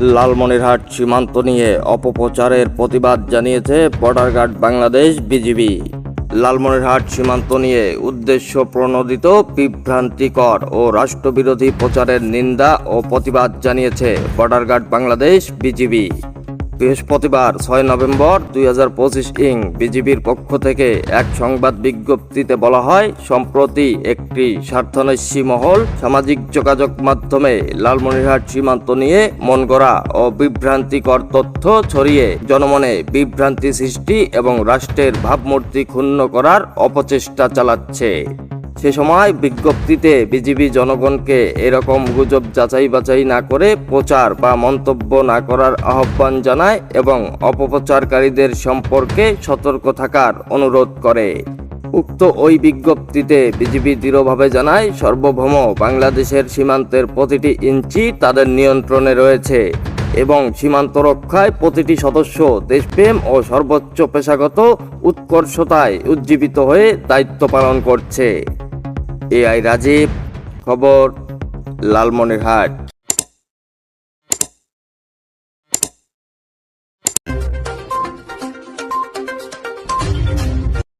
লালমনিরহাট সীমান্ত নিয়ে অপপ্রচারের প্রতিবাদ জানিয়েছে border guard Bangladesh BGB. Lalmonirhat সীমান্ত নিয়ে উদ্দেশ্য প্রণোদিত বিভ্রান্তিকর ও রাষ্ট্রবিরোধী প্রচারের নিন্দা ও প্রতিবাদ জানিয়েছে বর্ডার গার্ড বাংলাদেশ বিজিবি। বৃহস্পতিবার, ছয় নভেম্বর দুই হাজার পঁচিশ ইং, বিজিবির পক্ষ থেকে এক সংবাদ বিজ্ঞপ্তিতে বলা হয়, সম্প্রতি একটি স্বার্থনৈশী মহল সামাজিক যোগাযোগ মাধ্যমে লালমনিরহাট সীমান্ত নিয়ে মন গড়া ও বিভ্রান্তিকর তথ্য ছড়িয়ে জনমনে বিভ্রান্তি সৃষ্টি এবং রাষ্ট্রের ভাবমূর্তি ক্ষুণ্ণ করার অপচেষ্টা চালাচ্ছে। সে সময় বিজ্ঞপ্তিতে বিজিবি জনগণকে এরকম গুজব যাচাই বাছাই না করে প্রচার বা মন্তব্য না করার আহ্বান জানায় এবং অপপ্রচারকারীদের সম্পর্কে সতর্ক থাকার অনুরোধ করে। উক্ত ওই বিজ্ঞপ্তিতে বিজিবি দৃঢ়ভাবে জানায়, সার্বভৌম বাংলাদেশের সীমান্তের প্রতিটি ইঞ্চি তাদের নিয়ন্ত্রণে রয়েছে এবং সীমান্ত রক্ষায় প্রতিটি সদস্য দেশপ্রেম ও সর্বোচ্চ পেশাগত উৎকর্ষতায় উজ্জীবিত হয়ে দায়িত্ব পালন করছে। এআই রাজীব খবর লালমনিরহাট।